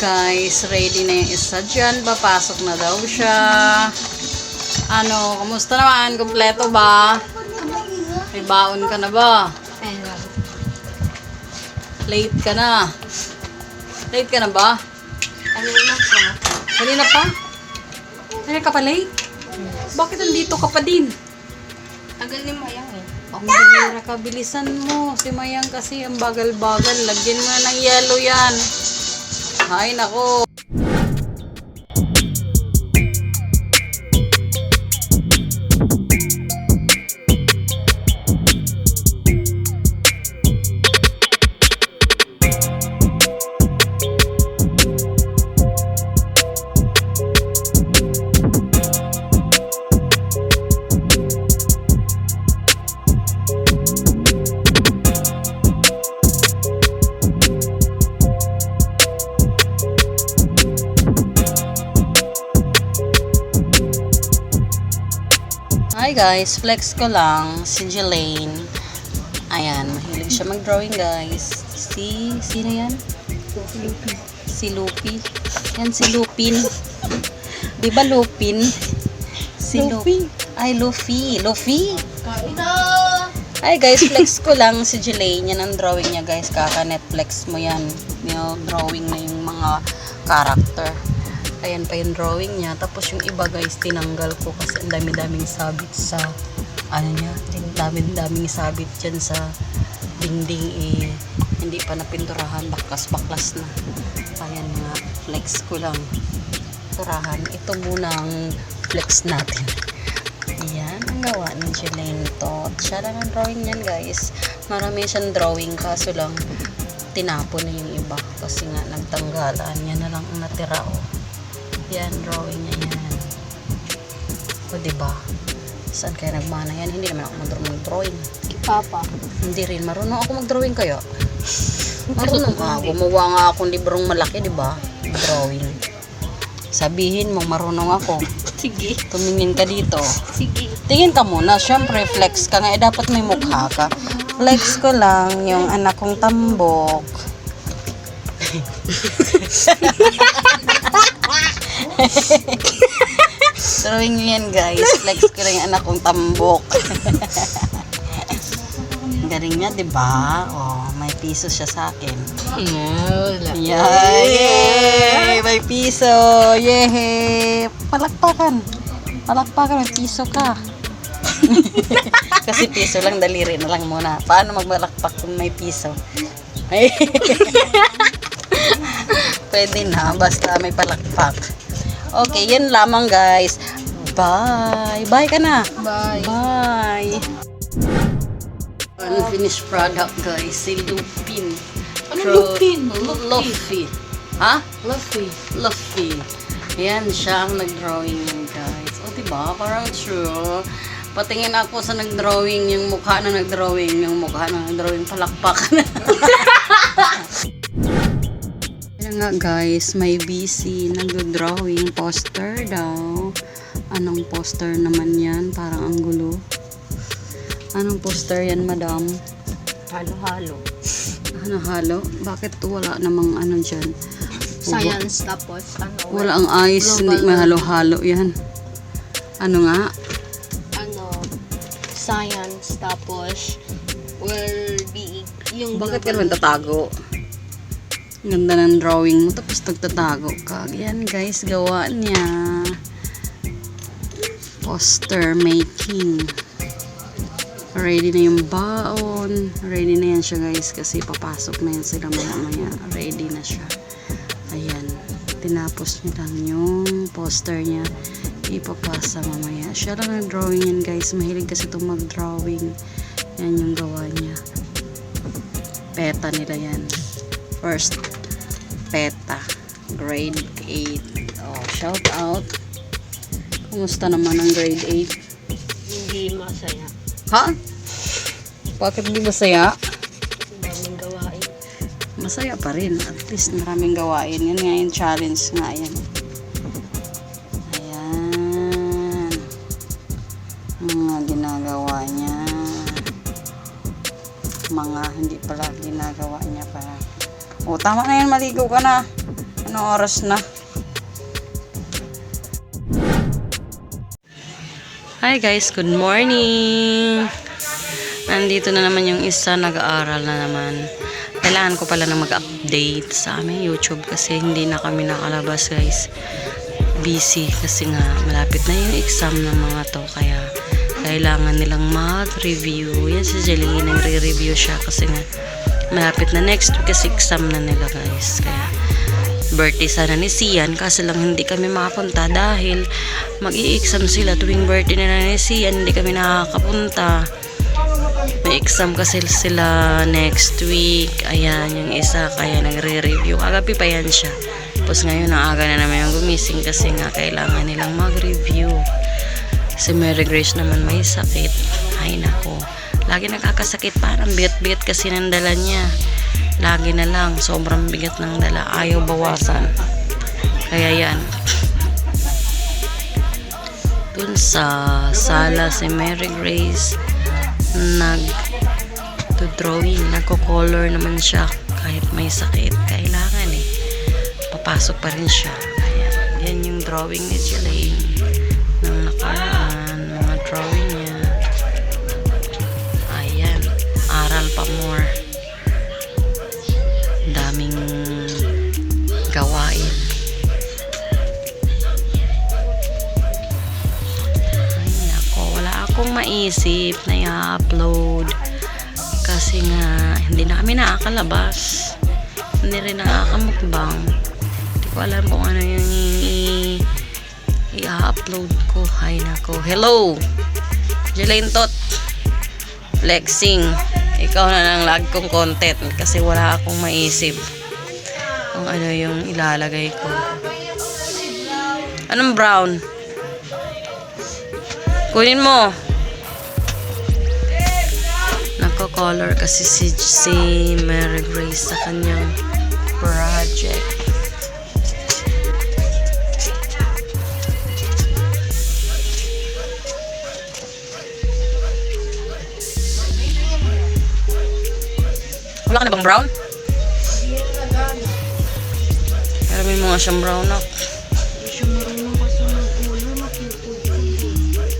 guys, ready na yung isa dyan. Papasok na daw siya. Ano, kumusta naman? Kompleto ba? May baon ka na ba? Late ka na. Late ka na ba? Kanina pa. Kanina pa? Kanina ka pa late? Bakit nandito ka pa din? Tagal ni Mayang eh. Ang bihira ka, bilisan mo. Si Mayang kasi ang bagal-bagal. Lagyan mo na ng yellow yan. Ay, nako. Hi guys, flex ko lang si Jelaine. Ayan, mahilig siya mag-drawing guys. Si, sino yan? Si Lupi. Yan si Lupin. Di ba Lupin? Si Lupi. Ay, Luffy. Luffy? Ay guys, flex ko lang si Jelaine. Yan ang drawing niya guys. Kaka-Netflix mo yan. Yung drawing na yung mga character. Ayan pa yung drawing niya. Tapos yung iba guys, tinanggal ko kasi ang dami-daming sabit sa ano niya. Dami-daming sabit dyan sa dingding eh. Hindi pa napinturahan. Baklas-baklas na. Ayan nga. Flex ko lang. Turahan. Ito muna ang flex natin. Ayan, ang gawa ni Jelaine to. Siya lang ang drawing niyan guys. Marami siyang drawing kaso lang tinapon na yung iba kasi nga nagtanggalan. Yan na lang ang natira oh. Yan, drawing niya yan. O, diba? Saan kaya nagmana yan? Hindi naman ako marunong mag-drawing. Papa. Hindi rin. Marunong ako mag-drawing kaya. Marunong ka. Gumawa nga akong librong malaki, di ba? Drawing. Sabihin mo, marunong ako. Sige. Tumingin ka dito. Sige. Tingin ka muna. Siyempre, flex ka nga. Eh, dapat may mukha ka. Flex ko lang yung anak kong tambok. Drawing yan, guys. Flex ko yung anak kong tambok. Galing niya, di ba? Oh, may piso siya sa akin. wala. Yay! Yay! May piso! Yay! Palakpakan! Palakpakan, may piso ka. Kasi piso lang, daliri na lang muna. Paano magmalakpak kung may piso? Ay. Pwede na, basta may palakpak. Okay, yan lamang guys. Bye! Bye ka na! Bye. Bye! Unfinished product guys, si Lupin. Ano Lupin? Lu- Luffy. Ha? Luffy. Luffy. Yan siya ang nag-drawing yun guys. O diba? Parang true. Patingin ako sa nag-drawing, yung mukha na nag-drawing, yung mukha na nag-drawing palakpak na. Yan nga guys, may busy nag-drawing poster daw. Anong poster naman yan? Parang ang gulo. Anong poster yan, madam? Halo-halo. Ano halo? Bakit wala namang ano dyan? Science tapos ano. Wala ang ice, hindi may halo-halo yan. Ano nga? Ano. Science tapos well-being. Yung Bakit ka naman tatago? Ganda ng drawing mo, tapos nagtatago ka. Yan guys, gawa niya. Poster making. Ready na yung baon. Ready na yan siya guys kasi papasok na yan sila mamaya. Ready na siya. Ayan. Tinapos niya lang yung poster niya. Ipapasa mamaya. Siya lang ang drawing yan guys. Mahilig kasi itong mag-drawing. Yan yung gawa niya. Peta nila yan. First, PETA. Grade 8. Oh, shout out. Kumusta naman ang grade 8? Hindi masaya. Ha? Bakit hindi masaya? Ang daming gawain. Masaya pa rin. At least maraming gawain. Yan nga yung challenge nga yan. Ayan. Mga ginagawa niya. Mga hindi pala ginagawa niya para. O, tama na yan. Maligo ka na. Anong oras na? Hi guys, good morning! Nandito na naman yung isa, nag-aaral na naman. Kailangan ko pala na mag-update sa aming YouTube kasi hindi na kami nakalabas guys. Busy kasi nga malapit na yung exam ng mga to kaya kailangan nilang mag-review. Yan si Jeline, nagre-review siya kasi nga malapit na next week kasi exam na nila guys. Kaya birthday sana ni Sian. Kasi lang hindi kami makapunta dahil mag-i-exam sila. Tuwing birthday nila ni Sian hindi kami nakakapunta. May exam kasi sila next week. Ayan yung isa. Kaya nagre-review. Kagabi pa yan siya. Tapos ngayon ang aga na naman yung gumising kasi nga kailangan nilang mag-review. Si Mary Grace naman may sakit. Ay nako lagi nakakasakit parang biyat-biyat kasi ng dala niya. Lagi na lang sobrang bigat ng dala. Ayaw bawasan. Kaya yan. Dun sa sala si Mary Grace nag to drawing nagko-color naman siya. Kahit may sakit kailangan eh. Papasok pa rin siya. Ayan. yan yung drawing ni Jelaine maisip na i-upload. Kasi nga, hindi na kami nakakalabas. Hindi rin nakakamukbang. Hindi ko alam kung ano yung i-upload ko. Ay, nako. Hello! Jelaine Tot. Flexing. Ikaw na lang lag kong content kasi wala akong maisip kung ano yung ilalagay ko. Anong brown? Kunin mo. Nagko-color kasi si, si Mary Grace sa kanyang project. Wala ka na bang brown? Pero may mga siyang brown na.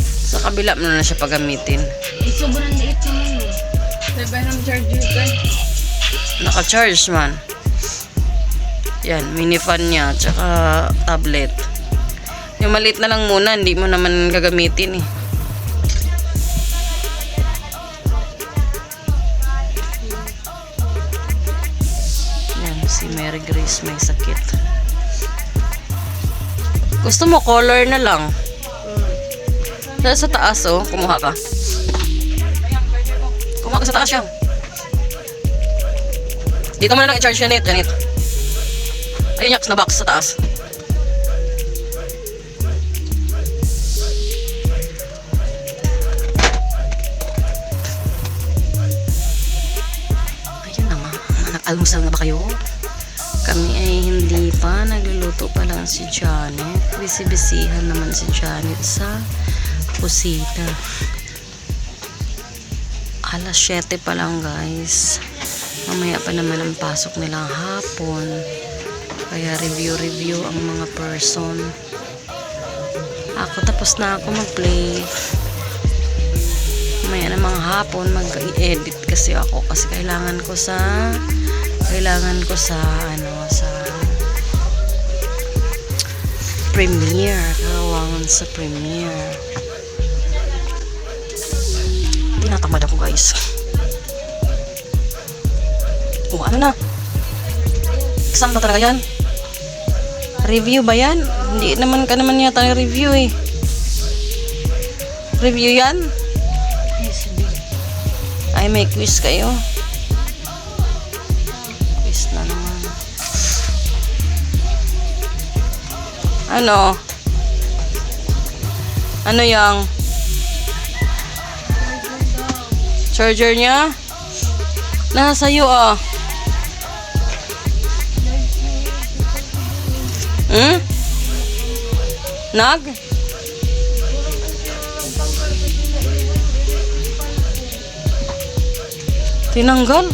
Sa kabila mo na siya pagamitin. Sobrang liit naman eh. Diba ng charger ka? Naka-charge man. Yan, mini fan niya, tsaka tablet. Yung maliit na lang muna, hindi mo naman gagamitin eh. Yan, si Mary Grace may sakit. Gusto mo color na lang? Sa taas oh, kumuha ka. Kumuha ka sa taas yan. Dito mo na lang i-charge yan it, Janet. Ayun yaks na box sa taas. Ayun na nga. Nag-almusal na ba kayo? Kami ay hindi pa. Nagluluto pa lang si Janet. Bisibisihan naman si Janet sa kusina. Alas 7 pa lang guys. Mamaya pa naman ang pasok nilang hapon. Kaya review-review ang mga person. Ako tapos na ako mag-play. Mamaya na mga hapon mag-edit kasi ako kasi kailangan ko sa kailangan ko sa ano sa premiere. Kawangan sa premiere. Tinatamad ako guys. Oh, ano na? Exam ba talaga yan? Review ba yan? Hindi naman ka naman yata review eh. Review yan? Ay, may quiz kayo. Quiz na naman. Ano? Ano yang? Charger niya? Nasa iyo ah. Hmm? Nag? Tinanggal?